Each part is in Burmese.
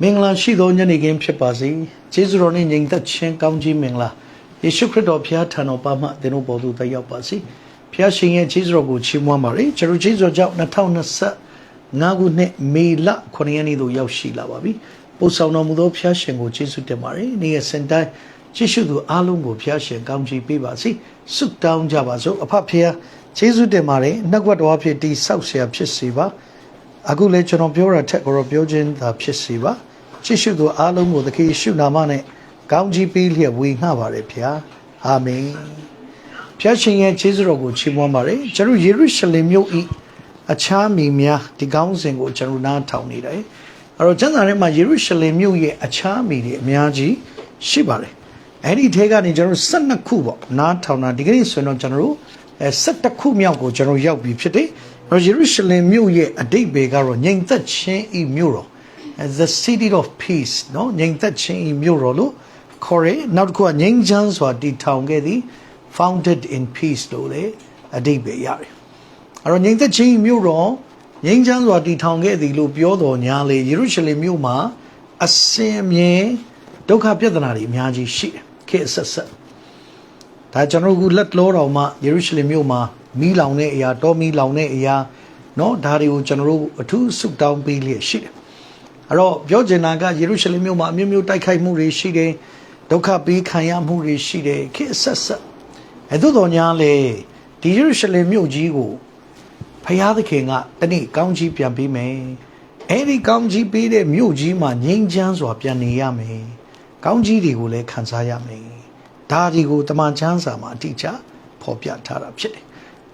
မင်္ဂလာရှိသောညနေခင်းဖြစ်ပါစေကျေးဇူးတော်နှင့်ညီသက်ချင်းကောင်းကြီးမင်္ဂလာယေရှုခရစ်တော်ဘုရားထံတော်ပါမှသင်တို့ပေါ်သို့တက်ရောက်ပါစေဘုရားရှင်ရဲ့ကျေးဇူးတော်ကိုချီးမွမ်းပါရစေကျွန်တော်ကျေးဇူးတော်ကြောင့်2025ခုနှစ်မေလ9ရက်နေ့သို့ရောက်ရှိလာပါပြီပို့ဆောင်တော်မူသောဘုရားရှင်ကိုကျေးဇူးတင်ပါတယ်နေ့ရက်စင်တိုင်းကျေးဇူးသူအားလုံးကိုဘုရားရှင်ကောင်းချီးပေးပါစေဆုတောင်းကြပါစို့အဖဖုရားကျေးဇူးတင်ပါတယ်နှုတ်ကပတ်တော်ဖြစ်တိဆောက်เสียဖြစ်စေပါ အခုလည်းကျွန်တော်ပြောတာထက်ကိုတော့ပြောခြင်းသာဖြစ်စီပါ ချစ်ရှုသူအားလုံးကိုသခင်ယေရှုနာမနဲ့ကောင်းကြီးပေးလျက်ဝေငှပါတယ်ဖျားအာမင်ဖျားရှင်ရဲ့ခြေစွတော်ကိုချီးမွမ်းပါတယ်ကျွန်တော်ယေရုရှလင်မြို့ဤအခြားမိများဒီကောင်းစဉ်ကိုကျွန်တော်နားထောင်နေတယ်အဲ့တော့ကျမ်းစာထဲမှာယေရုရှလင်မြို့ရဲ့အခြားမိတွေအများကြီးရှိပါတယ်အဲ့ဒီထဲကနေကျွန်တော်12ခုပေါ့နားထောင်တာဒီကနေ့ဆိုရင်တော့ကျွန်တော်တို့အဲ17ခုမြောက်ကိုကျွန်တော်ရောက်ပြီဖြစ်တယ်။အဲ့တော့ယေရုရှလင်မြို့ရဲ့အတိတ်ဘေကတော့ငြိမ်သက်ခြင်းဤမြို့တော် the city of peace နော်ငြိမ်သက်ခြင်းဤမြို့တော်လို့ခေါ်ရဲနောက်တစ်ခုကငြိမ်ချမ်းစွာတည်ထောင်ခဲ့သည် founded in peace လို့လေအတိတ်ဘေရတယ်။အဲ့တော့ငြိမ်သက်ခြင်းဤမြို့တော်ငြိမ်ချမ်းစွာတည်ထောင်ခဲ့သည်လို့ပြောတော်ညာလေယေရုရှလင်မြို့မှာအစင်အမြဲဒုက္ခပြဿနာတွေအများကြီးရှိတယ်ခေတ်အဆက်ဆက် ဒါကျွန်တော်တို့လက်လောတော်မှာယေရုရှလင်မြို့မှာမီးလောင်တဲ့အရာတောမီးလောင်တဲ့အရာเนาะဒါတွေကိုကျွန်တော်တို့အထူးဆုတောင်းပေးလျက်ရှိတယ် အဲ့တော့ပြောချင်တာကယေရုရှလင်မြို့မှာအမျိုးမျိုးတိုက်ခိုက်မှုတွေရှိတယ်ဒုက္ခပေးခံရမှုတွေရှိတယ်ခေတ်ဆက်ဆက်အဲ့သို့တော်ညာလေဒီယေရုရှလင်မြို့ကြီးကိုဖယားသခင်ကတနေ့ကောင်းကြီးပြန်ပေးမယ်အဲ့ဒီကောင်းကြီးပေးတဲ့မြို့ကြီးမှာငြိမ်းချမ်းစွာပြန်နေရမယ်ကောင်းကြီးတွေကိုလည်းခံစားရမယ်ဒါဒီကိုတမန်ချမ်းစာမှာအတိအကျဖော်ပြထားတာဖြစ်တယ်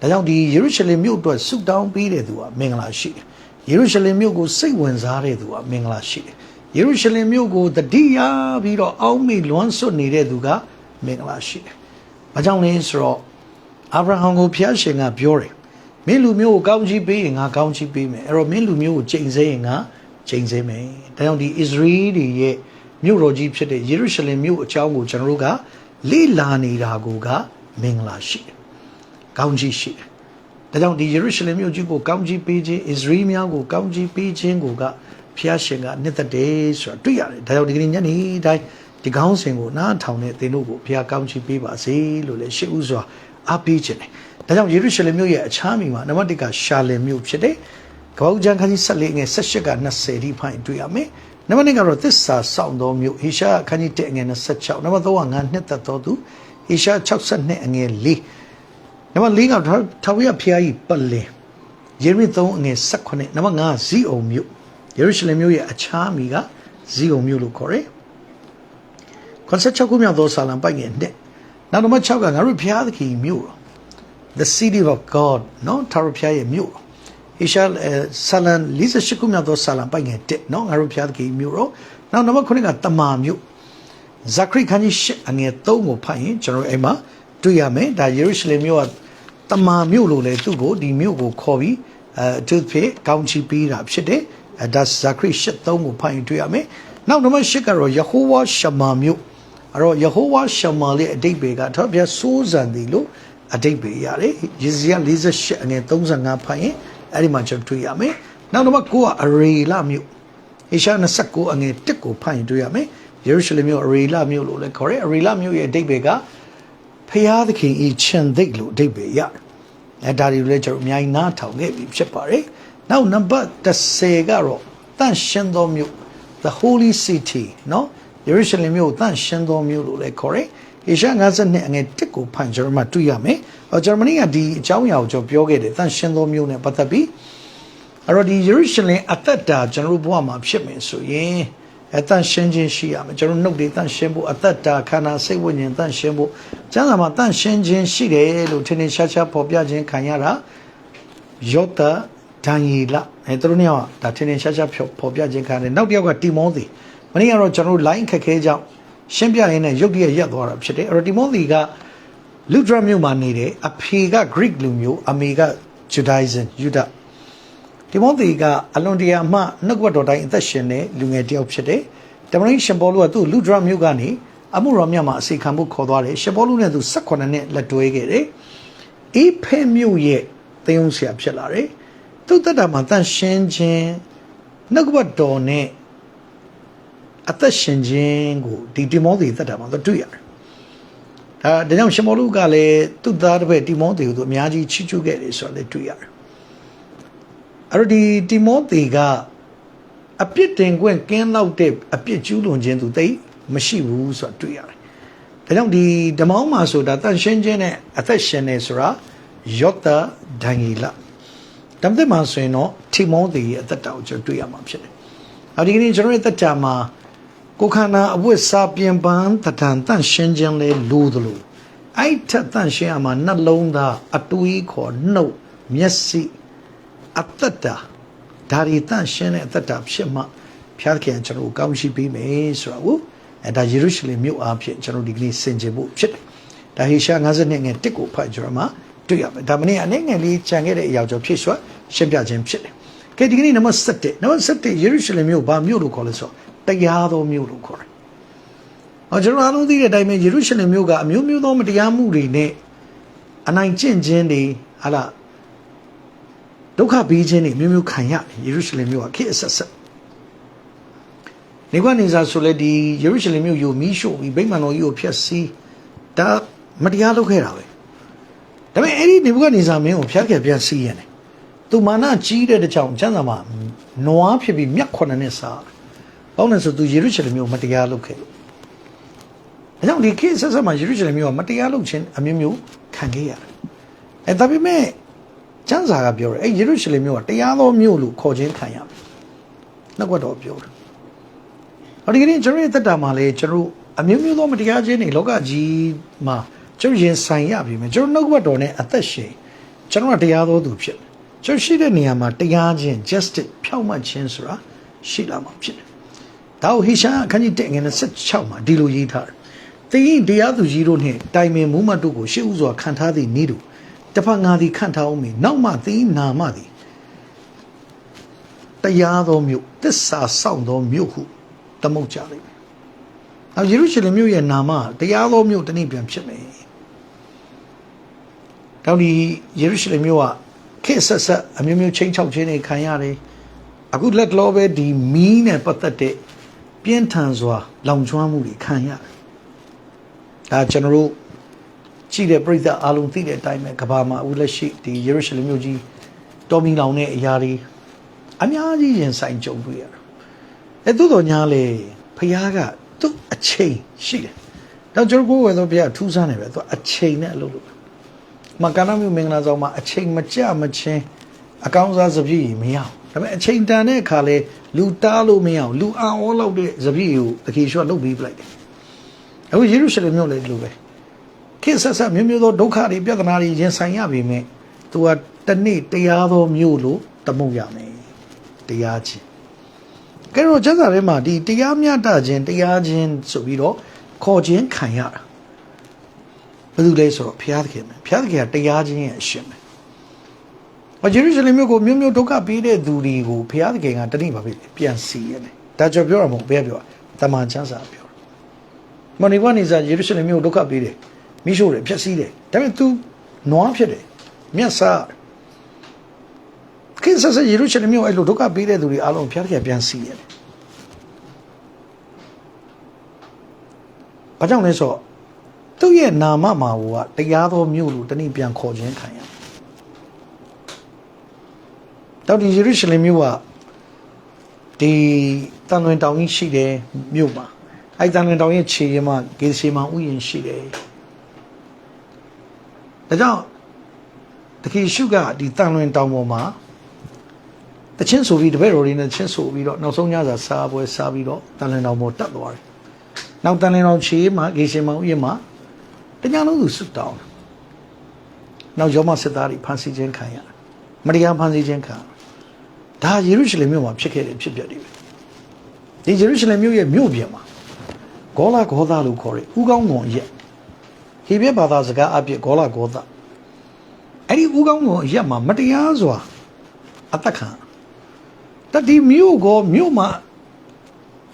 ။ဒါကြောင့်ဒီယေရုရှလင်မြို့အတွက်ဆုတောင်းပေးတဲ့သူကမင်္ဂလာရှိတယ်။ ယေရုရှလင်မြို့ကိုစိတ်ဝင်စားတဲ့သူကမင်္ဂလာရှိတယ်။ယေရုရှလင်မြို့ကိုတတိယပြီးတော့အောက်မေ့လွမ်းဆွနေတဲ့သူကမင်္ဂလာရှိတယ်။ဘာကြောင့်လဲဆိုတော့အာဗြဟံကိုဖျားရှင်ကပြောတယ်။မင်းလူမျိုးကိုကောင်းချီးပေးရင်ငါကောင်းချီးပေးမယ်။အဲ့တော့မင်းလူမျိုးကိုချိန်ဆရင်ငါချိန်ဆမယ်။ဒါကြောင့်ဒီဣသရေလတွေရဲ့မြို့တော်ကြီးဖြစ်တဲ့ယေရုရှလင်မြို့အကြောင်းကိုကျွန်တော်တို့ကလေ့လာနေတာကိုကမင်္ဂလာရှိတယ်။ကောင်းကြီးရှိတယ်။ ဒါကြောင့်ဒီယေရုရှလင်မြို့ကြီးကိုကောင်းကြီးပေးခြင်းဣသရေလများကိုကောင်းကြီးပေးခြင်းကိုကဖျားရှင်ကနှစ်သက်တယ်ဆိုတာတွေ့ရတယ်။ဒါကြောင့်ဒီကနေ့ညနေတိုင်းဒီကောင်းစဉ်ကိုနားထောင်တဲ့သင်တို့ကိုဖျားကောင်းကြီးပေးပါစေလို့လည်းရှေ့ဥစွာအားပေးခြင်းတယ်။ဒါကြောင့်ယေရုရှလင်မြို့ရဲ့အခြားမိမှာနံပါတ်1ကရှာလင်မြို့ဖြစ်တယ်။ကပ္ပဦးကျမ်းခန်းကြီး14ငယ်18က20ဒီဖိုင်တွေ့ရမယ်။နံပါတ်2ကတော့သစ္စာစောင့်သောမြို့ဟေရှာခန်းကြီး1ငယ်26နံပါတ်3ကငါနှစ်သက်သောသူဟေရှာ62အငယ်4 နံပါတ်4ကထာဝရဘုရားကြီးပတ်လည်ယေရမိ3အငယ်18နံပါတ်5ဇီးအုံမြို့ယေရုရှလင်မြို့ရဲ့အခြားမိကဇီးအုံမြို့လို့ခေါ်တယ်။96ခုမြောက်သောဆာလံပိုက်ငယ်1နောက်နံပါတ်6ကငါတို့ဘုရားသခင်မြို့တော် the city of god နော်ထာဝရဘုရားရဲ့မြို့တော်ဟေရှာဆာလံ48ခုမြောက်သောဆာလံပိုက်ငယ်1နော်ငါတို့ဘုရားသခင်မြို့တော်နောက်နံပါတ်9ကတမာမြို့ဇခရိခန်းကြီး8အငယ်3ကိုဖတ်ရင်ကျွန်တော်အိမ်မှာတွေ့ရမယ်ဒါယေရုရှလင်မြို့က တမာမြို့လို့လေသူ့ကိုဒီမြို့ကိုခေါ်ပြီးအဲသူဖြစ်ကောင်းချီးပေးတာဖြစ်တယ်အဲဒါဇခရိ8 3ကိုဖတ်ရင်တွေ့ရမယ်နောက်နံပါတ်10ကတော့ယေဟောဝါရှမာမြို့အဲ့တော့ယေဟောဝါရှမာလေးအတိတ်တွေကထောက်ပြစိုးစံတယ်လို့အတိတ်ပဲရတယ်ယေဇယ48အငယ်35ဖတ်ရင်အဲ့ဒီမှာကျွန်တော်တွေ့ရမယ်နောက်နံပါတ်9ကအရေလမြို့အေရှာ29အငယ်1ကိုဖတ်ရင်တွေ့ရမယ်ယေရုရှလင်မြို့အရေလမြို့လို့လည်းခေါ်တယ်အရေလမြို့ရဲ့အတိတ်ပဲက ဖရာသခင်ဤချင်သိပ်လို့အဓိပ္ပာယ်ရတယ်အဲဒါတွေလည်းကျွန်တော်အများကြီးနားထောင်ခဲ့ပြီးဖြစ်ပါတယ်နောက်နံပါတ်30ကတော့တန့်ရှင်းသောမြို့ the holy city နော်ယေရုရှလင်မြို့တန့်ရှင်းသောမြို့လို့လည်းခေါ်တယ်ဧရှ52အငယ်1ကိုဖန်ကျွန်တော်မှတွေ့ရမယ်။ဂျာမနီကဒီအကြောင်းအရာကိုကျွန်တော်ပြောခဲ့တယ်။တန်ရှင်းသောမျိုးနဲ့ပတ်သက်ပြီးအဲ့တော့ဒီယေရုရှလင်အသက်တာကျွန်တော်တို့ဘဝမှာဖြစ်မယ်ဆိုရင် အတန်ရှင်းခြင်းရှိရမယ်ကျွန်တော်နှုတ်တွေတန်ရှင်းဖို့အသက်တာခန္ဓာစိတ်ဝိညာဉ်တန်ရှင်းဖို့ကျမ်းစာမှာတန်ရှင်းခြင်းရှိတယ်လို့ထင်ထင်ရှားရှားပေါ်ပြခြင်းခံရတာယောသဒန်ယေလအဲသူတို့နှစ်ယောက်ကဒါထင်ထင်ရှားရှားပေါ်ပြခြင်းခံတယ်နောက်တစ်ယောက်ကတီမောသေမနေ့ကတော့ကျွန်တော် line ခက်ခဲကြောင်းရှင်းပြရင်းနဲ့ရုပ်တရက်ရက်သွားတာဖြစ်တယ်အဲ့တော့တီမောသေကလူဒရမြို့မှာနေတယ်အဖေက Greek လူမျိုးအမေက Judaism ယူဒ တီမောသေကအလွန်တရာမှနှုတ်ကပတ်တော်တိုင်းအသက်ရှင်တဲ့လူငယ်တစ်ယောက်ဖြစ်တယ်တမန်တော်ရှင်ပေါလုကသူ့လူဒရမြို့ကနေအမှုတော်မြတ်မှာအစီခံဖို့ခေါ်သွားတယ်ရှင်ပေါလုနဲ့သူ18နှစ်လက်တွဲခဲ့တယ်အေးဖဲမြို့ရဲ့သင်းုံဆရာဖြစ်လာတယ်သူ့တက်တာမှာတန့်ရှင်းခြင်းနှုတ်ကပတ်တော်နဲ့အသက်ရှင်ခြင်းကိုဒီတိမောသေသက်တာမှာသူတွေ့ရတယ်ဒါဒါကြောင့်ရှမောလုကလည်းသူ့သားတစ်ဖက်တိမောသေကိုသူအများကြီးချီးကျူးခဲ့တယ်ဆိုတော့လည်းတွေ့ရတယ် အဲ့တော့ဒီတိမောသေကအပြစ်တင်ခွင့်ကင်းလောက်တဲ့အပြစ်ကျူးလွန်ခြင်းသူသိမရှိဘူးဆိုတော့တွေ့ရတယ်ဒါကြောင့်ဒီဓမ္မောင်းမှာဆိုတာတန်ရှင်းခြင်းနဲ့အသက်ရှင်နေဆိုတာယောသဒံဂီလဓမ္မသစ်မှာဆိုရင်တော့တိမောသေရဲ့အသက်တာကိုကျွန်တော်တွေ့ရမှာဖြစ်တယ်။အဲဒီကနေ့ကျွန်တော်ရဲ့အသက်တာမှာကိုယ်ခန္ဓာအဝတ်စားပြင်ပန်းတဏ္ဍန်တန့်ရှင်းခြင်းလေးလိုသလိုအဲ့ထက်တန့်ရှင်းရမှာနှလုံးသားအတွေးခေါ်နှုတ်မျက်စိ အသက်တာဒါရီတန့်ရှင်းတဲ့အသက်တာဖြစ်မှဖျားခင်ကျွန်တော်ကိုကောင်းရှိပေးမယ်ဆိုတာကိုအဲဒါယေရုရှလင်မြို့အားဖြင့်ကျွန်တော်ဒီကနေ့ဆင်ခြင်ဖို့ဖြစ်တယ်။ဒါဟေရှာ52ငယ်1ကိုဖတ်ကြရမှာတွေ့ရမယ်။ဒါမနေ့အနေငယ်လေးခြံခဲ့တဲ့အရာကြောင့်ဖြစ်ဆွရှင်းပြခြင်းဖြစ်တယ်။ကဲဒီကနေ့နံပါတ်7နံပါတ်7ယေရုရှလင်မြို့ဘာမြို့လို့ခေါ်လဲဆိုတော့တရားတော်မြို့လို့ခေါ်တယ်။အော်ကျွန်တော်အားလုံးသိတဲ့အတိုင်းပဲယေရုရှလင်မြို့ကအမျိုးမျိုးသောမတရားမှုတွေနဲ့အနိုင်ကျင့်ခြင်းတွေဟာလား ဒုက္ခပေးခြင်းတွေမျိုးမျိုးခံရတယ်ယေရုရှလင်မြို့ကခေတ်အဆက်ဆက်နေကနေစားဆိုလဲဒီယေရုရှလင်မြို့ယူမီးရှို့ပြီးဗိမာန်တော်ကြီးကိုဖျက်ဆီးဒါမတရားလုပ်ခဲ့တာပဲဒါပေမဲ့အဲ့ဒီနေဘုကနေစားမင်းကိုဖျက်ခဲ့ပြန်စီးရတယ်သူမာနကြီးတဲ့တကြောင်ကျမ်းစာမှာနွားဖြစ်ပြီးမြတ်ခွနဲ့စားဘာလို့လဲဆိုသူယေရုရှလင်မြို့မတရားလုပ်ခဲ့လို့ဒါကြောင့်ဒီခေတ်ဆက်ဆက်မှာယေရုရှလင်မြို့ကမတရားလုပ်ခြင်းအမျိုးမျိုးခံခဲ့ရတယ်အဲဒါပေမဲ့ ကျမ်းစာကပြောတယ်အဲယေရုရှလင်မြို့ကတရားသောမြို့လို့ခေါ်ခြင်းခံရမယ်နောက်ကတော့ပြောတယ်ဟောဒီကနေ့ကျွန်တော်ရဲ့တက်တာမှာလေကျွန်တော်အမျိုးမျိုးသောမတရားခြင်းတွေလောကကြီးမှာကျွန်တော်ရင်ဆိုင်ရပြီမယ်ကျွန်တော်နှုတ်ဘတ်တော်နဲ့အသက်ရှင်ကျွန်တော်ကတရားသောသူဖြစ်တယ်ကျွန်တော်ရှိတဲ့နေရာမှာတရားခြင်း justice ဖြောင့်မတ်ခြင်းဆိုတာရှိလာမှာဖြစ်တယ်ဒါကိုဟေရှာအခန်းကြီး1ငွေ16မှာဒီလိုရေးထားတယ်တင်းတရားသူကြီးတို့နှင့်တိုင်ပင်မူးမတ်တို့ကိုရှေ့ဥစွာခံထားသည့်ဤသူ တဖန်ငါသည်ခန့်ထားအောင်မီနောက်မှသင်နာမသည်တရားသောမြို့တစ္ဆာဆောင်သောမြို့ဟုသမုတ်ကြလိမ့်မယ်။နောက်ယေရုရှလင်မြို့ရဲ့နာမတရားသောမြို့တနည်းပြန်ဖြစ်မယ်။တောင်ဒီယေရုရှလင်မြို့ကခေတ်ဆက်ဆက်အမျိုးမျိုးချင်းချောက်ခြင်းတွေခံရတယ်။အခုလက်လောပဲဒီမီးနဲ့ပတ်သက်တဲ့ပြင်းထန်စွာလောင်ကျွမ်းမှုတွေခံရတယ်။ဒါကျွန်တော်တို့ ကြည့်တဲ့ပြည်သက်အားလုံးသိတဲ့အတိုင်းပဲကဘာမှာအခုလက်ရှိဒီယေရုရှလင်မြို့ကြီးတော်မီလောင်တဲ့အရာတွေအများကြီးရင်ဆိုင်ကြုံတွေ့ရတယ်။အဲသို့တော်ညာလေဖခင်ကသူ့အချိန်ရှိတယ်။တော့ကျွန်တော်ကိုယ်ဝယ်တော့ဘုရားထူးဆန်းတယ်ပဲသူအချိန်နဲ့အလုပ်လုပ်တယ်။မကနာမျိုးမင်္ဂလာဆောင်မှာအချိန်မကြမချင်းအကောင်းစားစပြည့်မရအောင်။ဒါပေမဲ့အချိန်တန်တဲ့အခါလေလူတားလို့မရအောင်လူအာအောလောက်တဲ့စပြည့်ကိုတခေရှော့လုပ်ပြီးပလိုက်တယ်။အခုယေရုရှလင်မြို့လည်းဒီလိုပဲ။ ခေတ်ဆက်ဆက်မျိုးမျိုးသောဒုက္ခတွေပြဿနာတွေရင်ဆိုင်ရပြီမဲ့သူကတနေ့တရားသောမျိုးလို့တမုတ်ရမယ်။တရားချင်းကဲတော့ကျမ်းစာထဲမှာဒီတရားမျှတခြင်းတရားချင်းဆိုပြီးတော့ခေါ်ခြင်းခံရတာဘယ်သူလဲဆိုတော့ဘုရားသခင်ပဲဘုရားသခင်ကတရားချင်းရဲ့အရှင်ပဲ။အဂျေရုရှလင်မြို့ကိုမြို့မြို့ဒုက္ခပေးတဲ့သူတွေကိုဘုရားသခင်ကတတိပါပဲပြန်စီရတယ်။ဒါကြောင့်ပြောရမှာဘုရားပြောတာတမန်ကျမ်းစာပြောတာ။မနိဗ္ဗာန်နေစာယေရုရှလင်မြို့ဒုက္ခပေးတယ် မိရှို့တယ်ဖျက်ဆီးတယ်ဒါပေမဲ့ तू နွားဖြစ်တယ်မြတ်စာကိစ္စစယေရုရှလင်မြို့အဲ့လိုဒုက္ခပေးတဲ့သူတွေအားလုံးဘုရားသခင်ပြန်စီရတယ်။ဘာကြောင့်လဲဆိုတော့သူ့ရဲ့နာမမှာကတရားတော်မြို့လို့တနည်းပြန်ခေါ်ခြင်းခံရ။တောက်ဒီယေရုရှလင်မြို့ကဒီတန်လွင်တောင်ကြီးရှိတယ်မြို့မှာအဲ့တန်လွင်တောင်ရဲ့ခြေရမှာဂေရှေမန်ဥယျာဉ်ရှိတယ်။ ဒါကြောင့်တခေရှုကဒီတန်လွင်တောင်ပေါ်မှာတချင်းဆိုပြီးတပည့်တော်တွေနဲ့ချင်းဆိုပြီးတော့နောက်ဆုံးညစာစားပွဲစားပြီးတော့တန်လင်တော်ပေါ်တက်သွားတယ်။နောက်တန်လင်တော်ခြေမှာဂေရှင်မောင်ဥယျာဉ်မှာတညာလုံးသူဆွတ်တောင်းတယ်။နောက်ရောမစစ်သားတွေဖမ်းဆီးခြင်းခံရတယ်။မတရားဖမ်းဆီးခြင်းခံ။ဒါယေရုရှလင်မြို့မှာဖြစ်ခဲ့တဲ့ဖြစ်ပျက်တွေပဲ။ဒီယေရုရှလင်မြို့ရဲ့မြို့ပြင်မှာဂေါလာဂေါသလို့ခေါ်တဲ့ဥကောင်းငွန်ရက် ဟေဘဲဘာသာစကားအပြည့်ဂေါလာဂေါသအဲ့ဒီဥကောင်းငွန်ရက်မှာမတရားစွာအသက်ခံတတိမြို့ကိုမြို့မှာ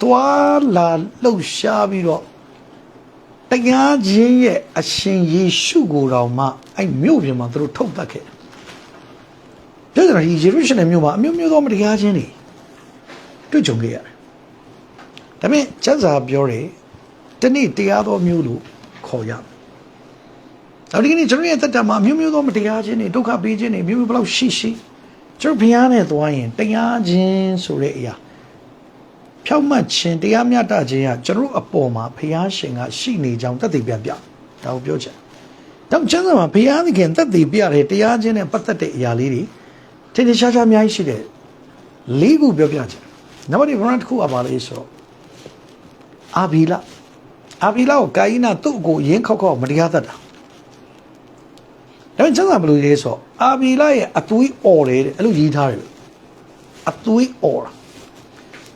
တွာလာလှုပ်ရှားပြီးတော့တရားချင်းရဲ့အရှင်ယေရှုကိုယ်တော်မှအဲ့မြို့ပြင်မှာသူတို့ထုတ်တတ်ခဲ့တယ်ပြောကြတာဒီယေရုရှလင်မြို့မှာအမျိုးမျိုးသောမတရားချင်းတွေတွေ့ကြုံခဲ့ရတယ်ဒါပေမဲ့ကျမ်းစာပြောတယ်တနေ့တရားတော်မျိုးလို့ခေါ်ရမယ် နောက်ဒီကနေ့ကျွန်တော်ရဲ့တက်တာမှာမျိုးမျိုးသောမတရားခြင်းတွေဒုက္ခပေးခြင်းတွေမျိုးမျိုးဘယ်လောက်ရှိရှိကျွန်တော်ဘုရားနဲ့သွားရင်တရားခြင်းဆိုတဲ့အရာဖြောက်မှတ်ခြင်းတရားမျှတခြင်းကကျွန်တော်အပေါ်မှာဘုရားရှင်ကရှိနေကြောင်းတသက်ပြန်ပြဒါကိုပြောချင်တော့ကျမ်းစာမှာဘုရားသခင်တသက်ပြတဲ့တရားခြင်းနဲ့ပတ်သက်တဲ့အရာလေးတွေထင်ထင်ရှားရှားအများကြီးရှိတယ်လေးခုပြောပြချင်နံပါတ်1ဘုရားတစ်ခုအပါလေးဆိုတော့အာဘီလာအာဘီလာကိုကာယိနာသူ့ကိုရင်းခောက်ခောက်မတရားတတ်တာ ဒါပေမဲ့ကျမ်းစာဘယ်လိုရေးဆိုအာဘီလာရဲ့အသွေးអော်တယ်တဲ့အဲ့လိုရေးထားတယ်လို့အသွေးអော်တာ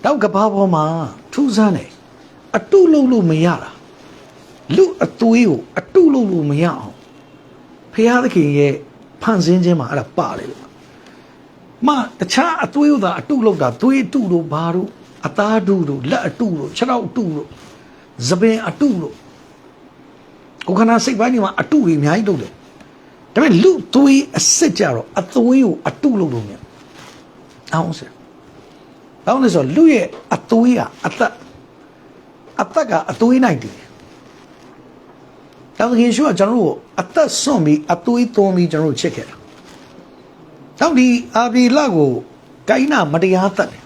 နောက်ကဘာပေါ်မှာထူးဆန်းတယ်အတုလုံးလို့မရတာလူအသွေးကိုအတုလုံးလို့မရအောင်ဖခင်သခင်ရဲ့ဖန်ဆင်းခြင်းမှာအဲ့ဒါပါတယ်လို့မတခြားအသွေးဥသာအတုလုံးတာသွေးအတုတို့ဘာတို့အသားတုတို့လက်အတုတို့ခြေထောက်အတုတို့သပင်အတုတို့ကိုယ်ခန္ဓာစိတ်ပိုင်းတွေမှာအတုတွေအများကြီးလုပ်တယ် ဒါပေမဲ့လူသွေးအစ်စ်ကြတော့အသွေးကိုအတုလို့လို့မြင်အောင်စဘာလို့လဲဆိုတော့လူရဲ့အသွေးကအသက်အသက်ကအသွေးနိုင်တယ်တောင်ခင်ရှုကကျွန်တော်တို့ကိုအသက်ဆွန့်ပြီးအသွေးသွန်းပြီးကျွန်တော်တို့ချစ်ခဲ့တာတောင်ဒီအာဘီလကိုကိုင်းနာမတရားတတ်တယ်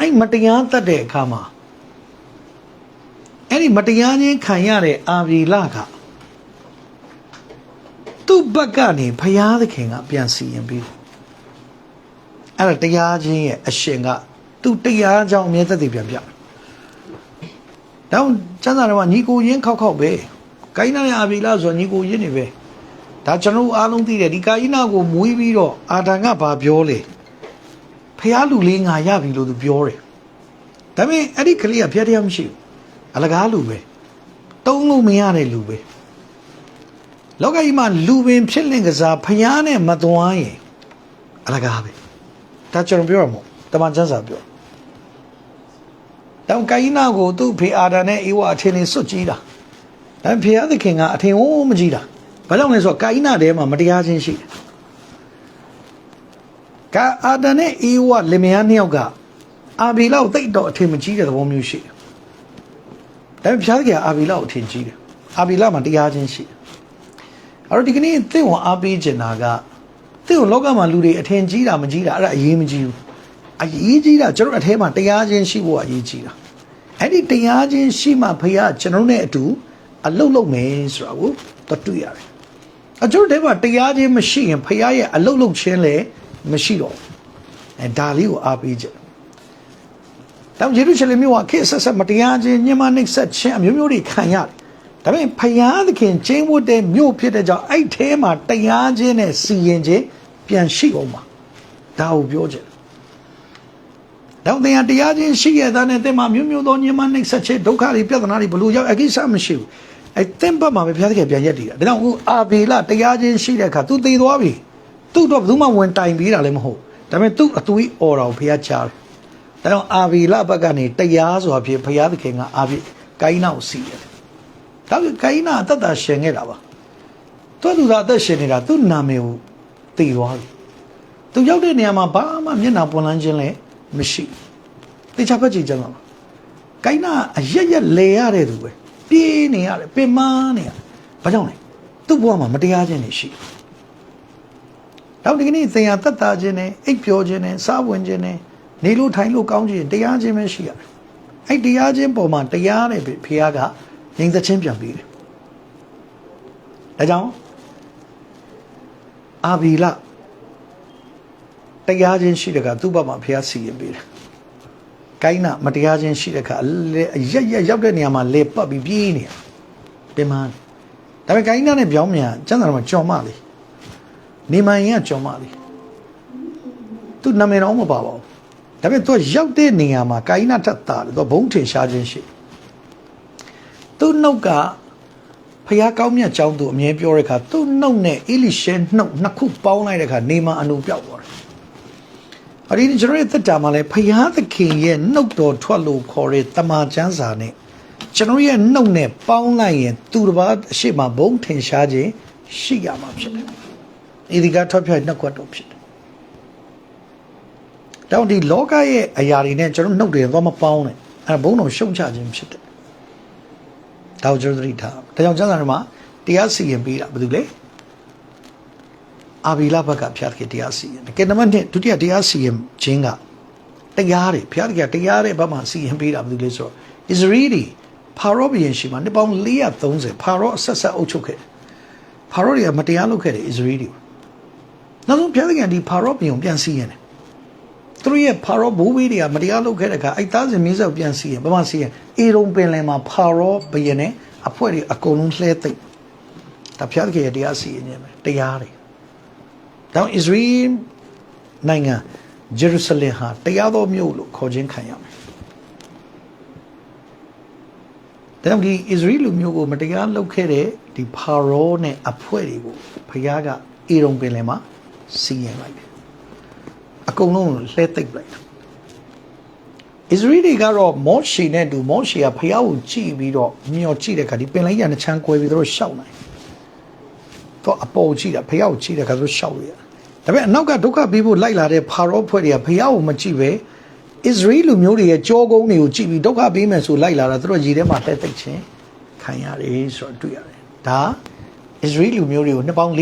အဲ့မတရားတတ်တဲ့အခါမှာအဲ့ဒီမတရားချင်းခံရတဲ့အာဘီလက သူ့ဘက်ကနေဖရာသခင်ကပြန်စီရင်ပြီးတယ်အဲ့ဒါတရားချင်းရဲ့အရှင်ကသူ့တရားကြောင့်အမြဲတည်းပြန်ပြတယ်။တောင်းကျမ်းစာတော်ကညီကိုရင်းခောက်ခောက်ပဲ။ကိုင်းနာနဲ့အာဘီလာဆိုညီကိုရင်းနေပဲ။ဒါကျွန်တော်တို့အားလုံးသိတယ်ဒီကာယနာကိုမွေးပြီးတော့အာဒံကဘာပြောလဲ။ဖရာလူလေးငါရပြီလို့သူပြောတယ်။ဒါပေမဲ့အဲ့ဒီကလေးကဖျက်တရားမရှိဘူး။အလကားလူပဲ။တုံးလို့မရတဲ့လူပဲ။ လောကကြီးမှာလူပင်ဖြစ်လင့်ကစားဖျားနဲ့မသွားရင်အလကားပဲဒါကျွန်တော်ပြောရမို့တမန်ကျမ်းစာပြောတောင်ကိုင်းနာကိုသူ့ဖေအာဒာနဲ့အေဝါအထင်လေးစွတ်ကြည့်တာဒါပေမဲ့ဖျားသခင်ကအထင်ဟိုးမကြည့်တာဘာကြောင့်လဲဆိုတော့ကိုင်းနာထဲမှာမတရားခြင်းရှိတယ်ကာအာဒာနဲ့အေဝါလင်မယားနှစ်ယောက်ကအာဘီလောက်တိတ်တော့အထင်မကြီးတဲ့သဘောမျိုးရှိတယ်ဒါပေမဲ့ဖျားသခင်ကအာဘီလောက်အထင်ကြီးတယ်အာဘီလောက်မှာတရားခြင်းရှိတယ် အဲ့တော့ဒီကနေ့သင်ကိုအားပေးချင်တာကသင်ကိုလောကမှာလူတွေအထင်ကြီးတာမကြီးတာအဲ့ဒါအရေးမကြီးဘူးအရေးကြီးတာကျွန်တော်အထဲမှာတရားချင်းရှိဖို့အရေးကြီးတာအဲ့ဒီတရားချင်းရှိမှဖခင်ကျွန်တော်နဲ့အတူအလုတ်လုတ်မယ်ဆိုတာကိုသတွေ့ရတယ်အကျွန်တော်ထဲမှာတရားချင်းမရှိရင်ဖခင်ရဲ့အလုတ်လုတ်ခြင်းလည်းမရှိတော့ဘူးအဲဒါလေးကိုအားပေးချက်တောင်ယေရုရှလင်မြို့ကခေတ်ဆက်ဆက်မတရားခြင်းညှဉ်းပန်းနှိပ်စက်ခြင်းအမျိုးမျိုးတွေခံရတယ် ဒါပေမဲ့ဖယားသခင်ကျင်းဝတ်တဲ့မြို့ဖြစ်တဲ့ကြောင့်အဲ့ထဲမှာတရားခြင်းနဲ့စီရင်ခြင်းပြန်ရှိအောင်ပါဒါကိုပြောချင်တယ်တော့တရားတရားချင်းရှိရတဲ့နဲ့တင်မှာမျိုးမျိုးသောညှဉ်းပန်းနှိပ်စက်ခြင်းဒုက္ခတွေပြဿနာတွေဘလို့ရောက်အကိစ္စမရှိဘူးအဲ့တင်ဘက်မှာပဲဘုရားသခင်ပြန်ရက်တည်တာဒါကြောင့်ဟိုအာဘေလတရားချင်းရှိတဲ့အခါ तू သေသွားပြီသူ့တော့ဘယ်သူမှဝင်တိုင်ပြီးတာလည်းမဟုတ်ဒါပေမဲ့သူ့အသွေးអော်တော်ဘုရားချားတယ်ဒါကြောင့်အာဘေလဘက်ကနေတရားဆိုတာဖြစ်ဘုရားသခင်ကအာဘေကိုင်းနောက်စီရတယ် ဒါကကိုင်းနာအသက်တာရှင်ခဲ့တာပါသူကသူသာအသက်ရှင်နေတာသူ့နာမည်ကိုသိသွားပြီသူရောက်တဲ့နေရာမှာဘာမှမျက်နှာပွန်လန်းခြင်းလည်းမရှိတေချာဖက်ကြည့်ကြမှာကိုင်းနာအရက်ရက်လဲရတဲ့သူပဲပြေးနေရတယ်ပင်မနေရတယ်ဘာကြောင့်လဲသူ့ဘဝမှာမတရားခြင်းတွေရှိတော့ဒီကနေ့သင်ရသက်တာခြင်းနဲ့အိပ်ပျော်ခြင်းနဲ့စားဝင်ခြင်းနဲ့နေလို့ထိုင်လို့ကောင်းခြင်းတရားခြင်းပဲရှိရတယ်အဲ့တရားခြင်းပေါ်မှာတရားတဲ့ဖေက ငြိမ်သက်ခြင်းပြန်ပြီးတယ်ဒါကြောင့်အာဘီလတရားခြင်းရှိတဲ့ကသူ့ဘက်မှာဖះစီရင်ပေးတယ်ကိုင်းနာမတရားခြင်းရှိတဲ့ခါရက်ရက်ရောက်တဲ့နေရာမှာလေပတ်ပြီးပြေးနေတယ်တင်မဒါပေမဲ့ကိုင်းနာနဲ့ပြောင်းမြန်ကျန်တယ်မှာကြော်မလေးနေမိုင်ကကြော်မလေးသူနာမည်တော့မပါပါဘူးဒါပေမဲ့သူရောက်တဲ့နေရာမှာကိုင်းနာထက်တာတယ်သူဘုံထင်ရှားခြင်းရှိ သူ့နှုတ်ကဖះကောင်းမြတ်ကြောင်းသူအမြဲပြောတဲ့အခါသူ့နှုတ်နဲ့အေလိရှဲနှုတ်နှစ်ခုပေါင်းလိုက်တဲ့အခါနေမအနုပြောက်သွားတယ်။အဲဒီကျွန်တော်ရဲ့သက်တာမှာလည်းဖះသခင်ရဲ့နှုတ်တော်ထွက်လို့ခေါ်တဲ့တမန်ကျမ်းစာနဲ့ကျွန်တော်ရဲ့နှုတ်နဲ့ပေါင်းလိုက်ရင်သူတစ်ပါးအရှိမဘုံထင်ရှားခြင်းရှိရမှာဖြစ်တယ်။ဒီကထွက်ပြနှုတ်ကွက်တော်ဖြစ်တယ်။တောင်းဒီလောကရဲ့အရာတွေနဲ့ကျွန်တော်နှုတ်တွေတော့မပေါင်းနဲ့အဲဘုံတော်ရှုံချခြင်းဖြစ်တယ် ဒါကိုကျွန်တော်သတိထားဒါကြောင့်ကျမ်းစာထဲမှာတရားစီရင်ပေးတာဘာလို့လဲအာဘီလဘက်ကဖျားတကယ်တရားစီရင်တယ်ကဲနံပါတ်1ဒုတိယတရားစီရင်ခြင်းကတရားတွေဖျားတကယ်တရားတွေဘက်မှာစီရင်ပေးတာဘာလို့လဲဆိုတော့ Israeli ဖာရောဘုရင်ရှိမှာနှစ်ပေါင်း430ဖာရောအဆက်ဆက်အုပ်ချုပ်ခဲ့တယ်ဖာရောတွေကမတရားလုပ်ခဲ့တယ် Israeli ကိုနောက်ဆုံးဖျားတကယ်ဒီဖာရောဘုရင်ကိုပြန်စီရင်တယ် သူတို့ရဲ့ဖာရောဘိုးဘေးတွေကမတရားလုပ်ခဲ့တဲ့အခါအဲ့သားစဉ်မင်းဆက်ကိုပြန်စီရင်ဘာမှစီရင်အေရုံပင်လယ်မှာဖာရောဘုရင်နဲ့အဖွဲ့တွေအကုန်လုံးလှဲသိပ်ဒါဖျားတကယ်ရဲ့တရားစီရင်ခြင်းပဲတရားတွေဒါကြောင့် Israel နိုင်ငံဂျေရုဆလင်ဟာတရားတော်မြို့လို့ခေါ်ခြင်းခံရမယ်ဒါကြောင့်ဒီ Israel လူမျိုးကိုမတရားလုပ်ခဲ့တဲ့ဒီဖာရောနဲ့အဖွဲ့တွေကိုဖခင်ကအေရုံပင်လယ်မှာစီရင်လိုက်တယ် အကုန်လုံးလှဲသိပ်လိုက်တယ်ဣသရေလတွေကတော့မောရှေနဲ့အတူမောရှေကဖះကိုကြည့်ပြီးတော့မျောကြည့်တဲ့အခါဒီပင်လိုက်ရနှစ်ချမ်းကွဲပြီးသူတို့ရှောက်နိုင်တော့အပေါ်ကြည့်တာဖះကိုကြည့်တဲ့အခါသူတို့ရှောက်ရဒါပေမဲ့အနောက်ကဒုက္ခပေးဖို့လိုက်လာတဲ့ဖာရောဖွဲ့တွေကဖះကိုမကြည့်ပဲဣသရေလလူမျိုးတွေရဲ့ကြောကုန်းတွေကိုကြည့်ပြီးဒုက္ခပေးမယ်ဆိုလိုက်လာတာသူတို့ရေထဲမှာလှည့်သိပ်ခြင်းခံရတယ်ဆိုတော့တွေ့ရတယ်ဒါဣသရေလလူမျိုးတွေကိုနှစ်ပေါင်း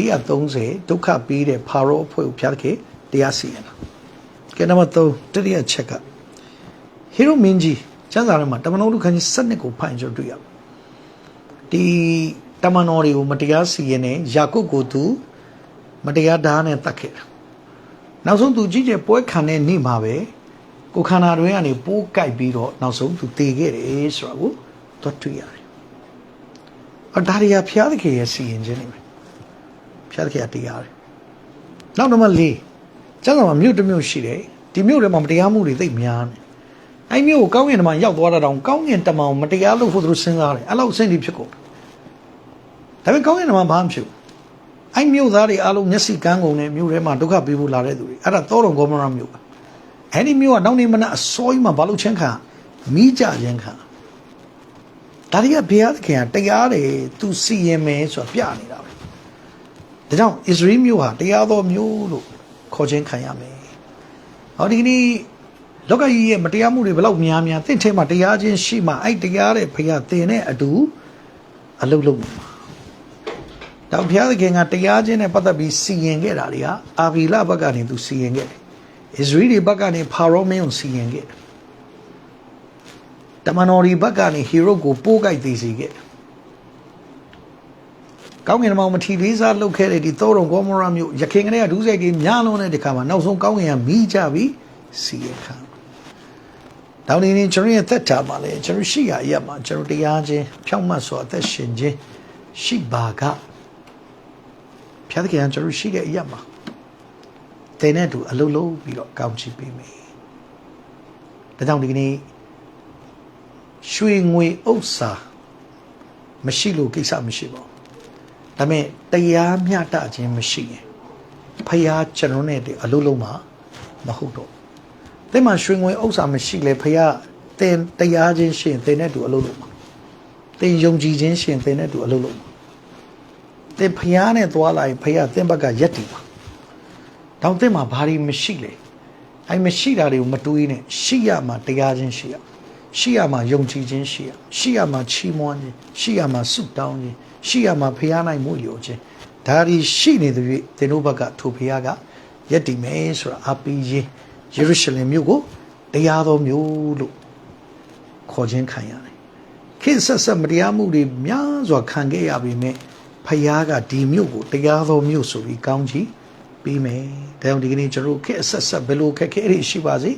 430ဒုက္ခပေးတဲ့ဖာရောအဖွဲ့ကိုဖျားတဲ့ခေတရားစီရင်တာကဲ နံပါတ်3တတိယချက်ကဟီရိုမင်းကြီးကျမ်းစာထဲမှာတမန်တော်တို့ခန်းကြီး7ကိုဖတ်ရင်ကျွန်တော်တွေ့ရပါတယ်ဒီတမန်တော်တွေကိုမတရားစီရင်နေယာကုပ်ကိုသူမတရားဓာတ်နဲ့တတ်ခဲ့တာနောက်ဆုံးသူကြီးကျယ်ပွဲခံတဲ့နေ့မှာပဲကိုခန္ဓာတွင်ကနေပိုးကြိုက်ပြီးတော့နောက်ဆုံးသူတည်ခဲ့တယ်ဆိုတာကိုသွားတွေ့ရတယ်အဒါရီယာဖျားသခင်ရဲ့စီရင်ခြင်းတွေပဲဖျားသခင်ကတရားတယ်နောက်နံပါတ်၄ ကျမ်းစာမှာမြို့တစ်မြို့ရှိတယ်ဒီမြို့ထဲမှာမတရားမှုတွေသိပ်များတယ်အဲ့မျိုးကိုကောင်းကင်တမန်ရောက်သွားတာတောင်ကောင်းကင်တမန်ကိုမတရားလို့ဖို့သူတို့စဉ်းစားတယ်အဲ့လောက်အဆင့်ကြီးဖြစ်ကုန်ဒါပေမဲ့ကောင်းကင်တမန်ဘာမှမဖြစ်ဘူးအဲ့မျိုးသားတွေအားလုံးမျက်စိကန်းကုန်နဲ့မျိုးထဲမှာဒုက္ခပေးဖို့လာတဲ့သူတွေအဲ့ဒါသောတော်ဂေါမရမျိုးပါအဲ့ဒီမျိုးကနောက်နေမနက်အစောကြီးမှာဘာလို့ချင်းခံမိကြခြင်းခံဒါတွေကဘုရားသခင်ကတရားတယ်သူစီရင်မယ်ဆိုတာပြနေတာပဲဒါကြောင့်ဣသရေလမျိုးဟာတရားတော်မျိုးလို့ ခေါ်ခြင်းခံရမယ်ဟောဒီကနေ့လောကကြီးရဲ့မတရားမှုတွေဘယ်လောက်များများတင့်ထဲမှာတရားချင်းရှိမှအဲ့တရားတဲ့ဖခင်တင်တဲ့အတူအလုတ်လုတ်မှာတော့ဘုရားသခင်ကတရားချင်းနဲ့ပတ်သက်ပြီးစီရင်ခဲ့တာတွေကအာဗီလဘက်ကနေသူစီရင်ခဲ့တယ်။ဣသရေလဘက်ကနေဖာရောမင်းကိုစီရင်ခဲ့တယ်။တမန်တော်ဒီဘက်ကနေဟီရိုကိုပိုးကြိုက်သေးစီခဲ့တယ်။ ကောင်းကင်မောင်မထီလေးစားလှုပ်ခဲ့တဲ့ဒီသောရုံဂေါမောရမြို့ရခင်ကလေးကဒုစရိုက်ကြီးများလုံးတဲ့ဒီခါမှာနောက်ဆုံးကောင်းကင်ကမိကြပြီးစီရင်ခံ။တောင်းနေနေကျွန်တော်ရဲ့သက်တာမှာလေကျွန်တော်ရှိရရမှာကျွန်တော်တရားချင်းဖြောင့်မတ်စွာအသက်ရှင်ခြင်းရှိပါကဖျားသခင်ကကျွန်တော်ရှိတဲ့အရာမှာတင်းနဲ့တူအလုံးလုံးပြီးတော့ကောင်းချီးပေးမယ်။ဒါကြောင့်ဒီကနေ့ရွှေငွေဥစ္စာမရှိလို့ကိစ္စမရှိပါဘူး။ ဒါပေမဲ့တရားမျှတခြင်းမရှိရင်ဖခင်ကျွန်တော်နဲ့တူအလုံးလုံးမှာမဟုတ်တော့ဘူးသင်မှာရွှေငွေဥစ္စာမရှိလေဖခင်သင်တရားချင်းရှင်သင်နဲ့တူအလုပ်လုပ်မှာသင်ယုံကြည်ခြင်းရှင်သင်နဲ့တူအလုပ်လုပ်မှာသင်ဖခင်နဲ့သွားလာရင်ဖခင်သင်ဘက်ကရက်တည်ပါတောင်သင်မှာဘာတွေမရှိလေအဲမရှိတာတွေကိုမတွေးနဲ့ရှိရမှာတရားချင်းရှိရရှိရမှာယုံကြည်ခြင်းရှိရရှိရမှာချီးမွမ်းခြင်းရှိရမှာဆုတောင်းခြင်း ရှိရမှာဖခင်နိုင်မှုယူခြင်းဒါတွေရှိနေတဲ့၍သင်တို့ဘက်ကထိုဖခင်ကရက်တည်မယ်ဆိုတာအပီးရေးယေရုရှလင်မြို့ကိုတရားတော်မြို့လို့ခေါ်ခြင်းခံရတယ်။ခေတ်ဆက်ဆက်မတရားမှုတွေများစွာခံခဲ့ရပေမဲ့ဖခင်ကဒီမြို့ကိုတရားတော်မြို့ဆိုပြီးကောင်းချီးပေးမယ်။ဒါကြောင့်ဒီကနေ့ကျွန်တော်ခေတ်ဆက်ဆက်ဘယ်လိုခက်ခဲတွေရှိပါစေ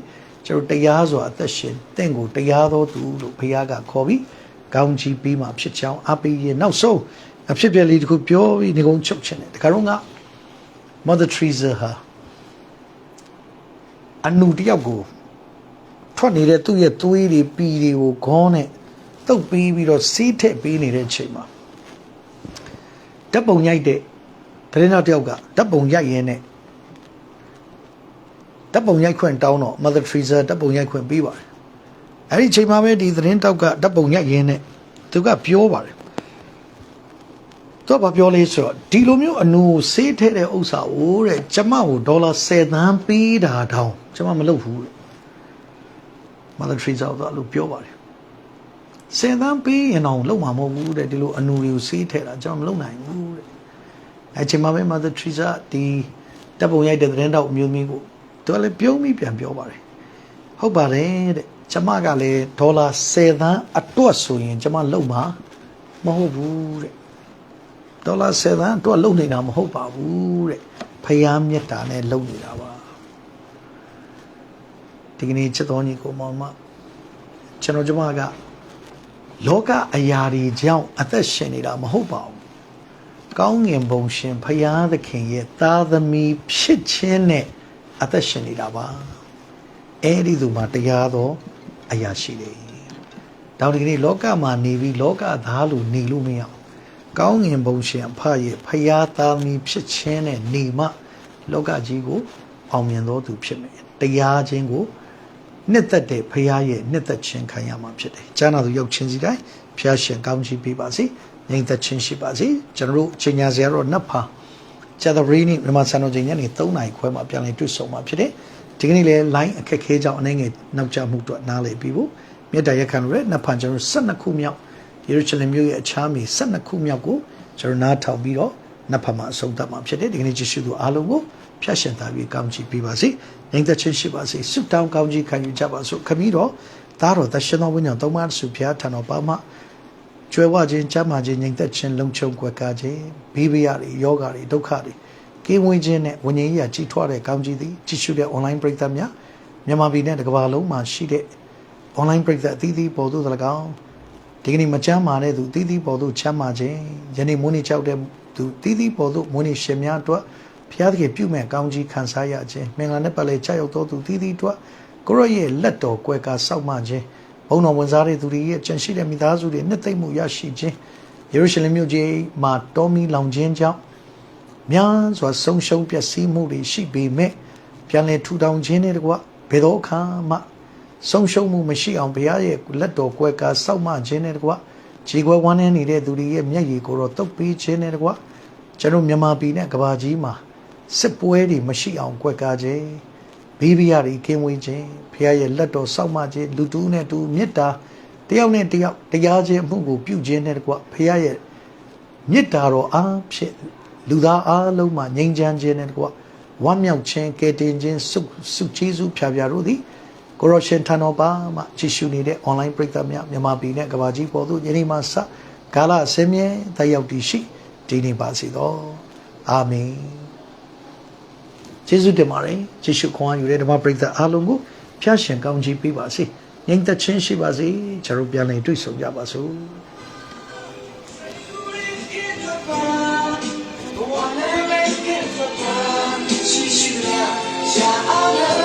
ကျွန်တော်တရားစွာအသက်ရှင်တင့်ကိုတရားတော်သူလို့ဖခင်ကခေါ်ပြီး ကောင်းချီးပေးမှာဖြစ်ချောင်းအပေးရင်နောက်ဆုံးအဖြစ်ပြက်လေးတစ်ခုပြောပြီးနေကုန်ချုပ်ချင်တယ်။ဒါကြတော့က Mother Teresa ဟာအနုတယောက်ကိုထွက်နေတဲ့သူ့ရဲ့သွေးတွေပီတွေကိုခေါင်းနဲ့တုပ်ပြီးပြီးတော့စီးထက်ပေးနေတဲ့အချိန်မှာဓာတ်ပုံရိုက်တဲ့တရင်နောက်တယောက်ကဓာတ်ပုံရိုက်ရင်းနဲ့ဓာတ်ပုံရိုက်ခွင့်တောင်းတော့ Mother Teresa ဓာတ်ပုံရိုက်ခွင့်ပေးပါတယ် အဲ့ဒီအချိန်မှာပဲဒီသတင်းတောက်ကဓာတ်ပုံရိုက်ရင်းနဲ့သူကပြောပါတယ်တော့ဘာပြောလဲဆိုတော့ဒီလိုမျိုးအနူဆေးထဲတဲ့ဥစ္စာကိုတဲ့ကျမကိုဒေါ်လာ10သန်းပေးတာတောင်ကျမမလုပ်ဘူးတဲ့ Mother Teresa ကအဲ့လိုပြောပါတယ်စင်သန်းပေးရင်တော့လုံမှာမဟုတ်ဘူးတဲ့ဒီလိုအနူတွေကိုစေးထည့်တာကျွန်တော်မလုံနိုင်ဘူးတဲ့အဲ့ချိန်မှာပဲ Mother Teresa ဒီတပ်ပုံရိုက်တဲ့သတင်းတောက်အမျိုးသမီးကိုသူကလည်းပြုံးပြီးပြန်ပြောပါတယ်ဟုတ်ပါတယ်တဲ့ ကျမကလည်းဒေါ်လာ10သန်းအတွတ်ဆိုရင် ကျမလုံမှာမဟုတ်ဘူးတဲ့ဒေါ်လာ10သန်းအတွတ်လုံနေတာမဟုတ်ပါဘူးတဲ့ဖယားမြတ်တာနဲ့လုံနေတာပါဒီကနေ့ချက်တော်ညီကိုမောင်မကျွန်တော်ကျမကလောကအရာတွေကြောင့်အသက်ရှင်နေတာမဟုတ်ပါဘူးကောင်းငင်ဘုံရှင်ဖယားသခင်ရဲ့သားသမီးဖြစ်ခြင်းနဲ့အသက်ရှင်နေတာပါအဲ့ဒီသူမှာတရားတော် အရာရှိတယ်။တောင်ဒီကနေ့လောကမှာနေပြီးလောကသားလို့နေလို့မရအောင်ကောင်းငင်ဘုံရှင်အဖရဲ့ဖယားသားသမီးဖြစ်ခြင်းနဲ့နေမှလောကကြီးကိုအောင်မြင်တော်သူဖြစ်မယ်။တရားချင်းကိုနှစ်သက်တဲ့ဖရားရဲ့နှစ်သက်ခြင်းခံရမှာဖြစ်တယ်။ကျမ်းသာသူရောက်ချင်းစီတိုင်းဖျားရှင်ကောင်းချီးပေးပါစေ။ငြိမ်သက်ခြင်းရှိပါစေ။ကျွန်တော်တို့ချိန်ညာစရာတော့နတ်ဖာကျတဲ့ရီနီမြန်မာစံတော်ချိန်ညနေ3နာရီခွဲမှာပြန်လည်တွေ့ဆုံမှာဖြစ်တယ်။ ဒီကနေ့လည်း line အခက်ခဲကြောင့်အနေငယ်နောက်ကျမှုတော့နားလည်ပြီးဖို့မြေတရရခံရနတ်ဖာကျွန်တော်12ခုမြောက်ယေရုရှလင်မြို့ရဲ့အခြားမြေ12ခုမြောက်ကိုကျွန်တော်နားထောင်ပြီးတော့နတ်ဖာမှာအဆုံးသတ်မှာဖြစ်တယ်။ဒီကနေ့ယေရှုသူအားလုံးကိုဖျက်ရှင်သားပြီးကောင်းချီးပေးပါစေ။ငြိမ်သက်ခြင်းရှိပါစေ။ဆုတောင်းကောင်းချီးခံယူကြပါစို့။ခမည်းတော်သားတော်သရှင်တော်ဝိညာဉ်သုံးပါးစုဖျားထံတော်ပါမှကျွဲဝခြင်းချမ်းသာခြင်းငြိမ်သက်ခြင်းလုံခြုံကွယ်ကားခြင်းဘေးဘရတွေယောဂတွေဒုက္ခတွေ ကင်းဝေးခြင်းနဲ့ဝိညာဉ်ကြီးကကြီးထွားတဲ့ကောင်းကြီးသည်ကြည့်ရှုတဲ့ online ပရိသတ်များမြန်မာပြည်နဲ့တကမ္ဘာလုံးမှာရှိတဲ့ online ပရိသတ်အသီးသီးပေါ်သို့၎င်းဒီကနေ့မချမ်းမာတဲ့သူအသီးသီးပေါ်သို့ချမ်းမာခြင်းယနေ့မွေးနေ့ကြောက်တဲ့သူအသီးသီးပေါ်သို့မွေးနေ့ရှင်များအတွက်ဘုရားသခင်ပြုမဲ့ကောင်းကြီးခံစားရခြင်းမင်္ဂလာနဲ့ပတ်လဲကြောက်တော်သူအသီးသီးအတွက်ကိုရော့ရဲ့လက်တော်ကွယ်ကာစောက်မှခြင်းဘုံတော်ဝင်စားတဲ့သူတွေရဲ့ကြံရှိတဲ့မိသားစုတွေနှစ်သိမ့်မှုရရှိခြင်းယေရုရှလင်မြို့ကြီးမှာတော်မီလောင်ခြင်းကြောင့် များစွာဆုံးရှုံးပျက်စီးမှုတွေရှိပေမဲ့ပြန်လည်ထူထောင်ခြင်းနဲ့တကွဘယ်တော့အခါမှဆုံးရှုံးမှုမရှိအောင်ဘုရားရဲ့လက်တော်ကွယ်ကာစောက်မှခြင်းနဲ့တကွခြေခွဲဝမ်းနေနေတဲ့သူတွေရဲ့မျက်ရည်ကိုတော့တုပ်ပေးခြင်းနဲ့တကွကျွန်တော်မြန်မာပြည်နဲ့ကဘာကြီးမှာစစ်ပွဲတွေမရှိအောင်ကွယ်ကာခြင်းဘေးဘီယာတွေကင်းဝေးခြင်းဘုရားရဲ့လက်တော်စောက်မှခြင်းလူတူးနဲ့တူမေတ္တာတယောက်နဲ့တယောက်တရားခြင်းအမှုကိုပြုခြင်းနဲ့တကွဘုရားရဲ့မေတ္တာတော်အားဖြင့် လူသားအားလုံးမှာငြိမ်းချမ်းခြင်းနဲ့တကွဝမ်းမြောက်ခြင်းကယ်တင်ခြင်းစုစုကျေးဇူးဖြာဖြာတို့သည်ကိုရရှင်ထံတော်ပါမှကြည့်ရှုနေတဲ့ online ပရိသတ်များမြန်မာပြည်နဲ့ကဘာကြီးပေါ်သို့ယနေ့မှစကာလအစင်းမြဲတက်ရောက်တည်ရှိတည်နေပါစေသောအာမင်ကျေးဇူးတင်ပါတယ်ယေရှုခွန်အားယူတဲ့ဓမ္မပရိသတ်အားလုံးကိုဖျားရှင်ကောင်းချီးပေးပါစေငြိမ်သက်ခြင်းရှိပါစေကျွန်တော်ပြန်လည်တွေ့ဆုံကြပါစို့ Yeah.